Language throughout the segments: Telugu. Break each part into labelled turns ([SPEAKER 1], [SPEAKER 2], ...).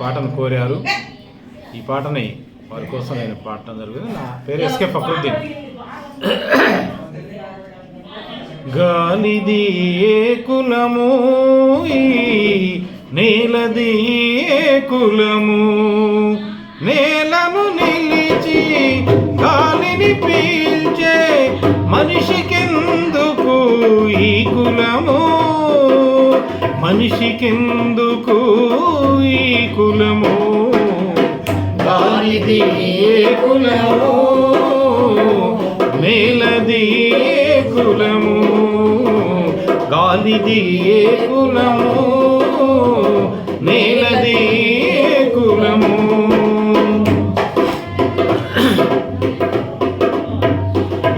[SPEAKER 1] పాటను కోరారు. ఈ పాటని వారి కోసం నేను పాడటం జరిగింది. నా పేరు ఎస్కే ఫక్రుద్దీన్. గాలిది ఏ కులము నేలది ఏ కులము. నేలను నిలిచి గాలిని పీల్చే మనిషికెందుకు ఈ కులము? మనిషికెందుకు నేలది ఏ కులము గాలిది ఏ కులము నేలది ఏ కులము.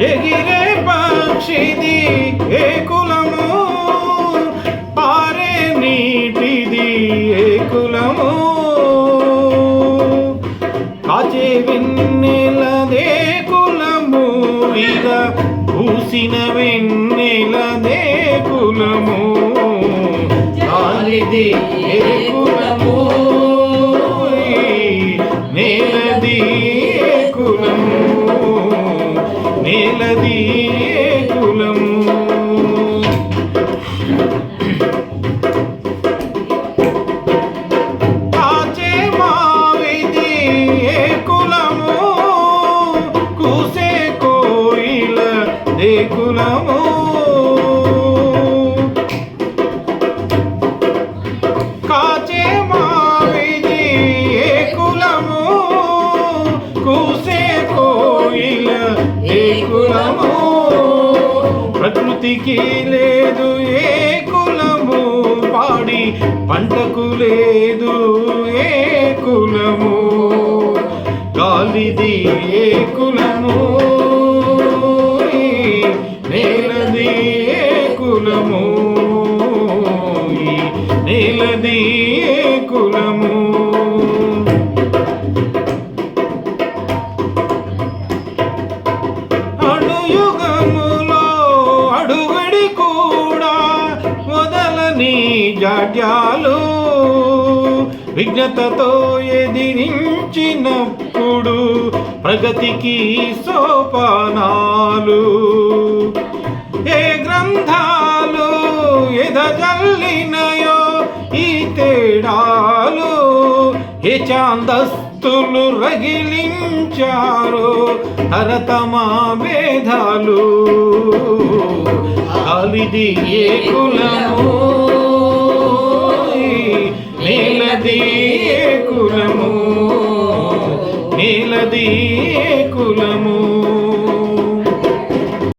[SPEAKER 1] ఎగిరే పక్షిది ఏ కులము పారే నీటిది ఏ కులము. కాచే విన్న కులము గాలిది ఏ కులము నేలది ఏ కులము నేలది ఏ కులము కులము కులము? ప్రకృతికి లేదు ఏ కులము. పాడి పంటకు లేదు ఏ కులము. గాలిది ఏ కులము. నేలది ఏ కులము. నేలది ఏ జాడ్యాలు విఘ్నతతో ఎదిరించినప్పుడు ప్రగతికి సోపానాలు. ఏ గ్రంథాలు ఎదజల్లినయో ఈ తేడాలు ఏ చాందస్తులు రగిలించారు హరతమా భేదాలు కలిది ఏ కులము నీలది కులము.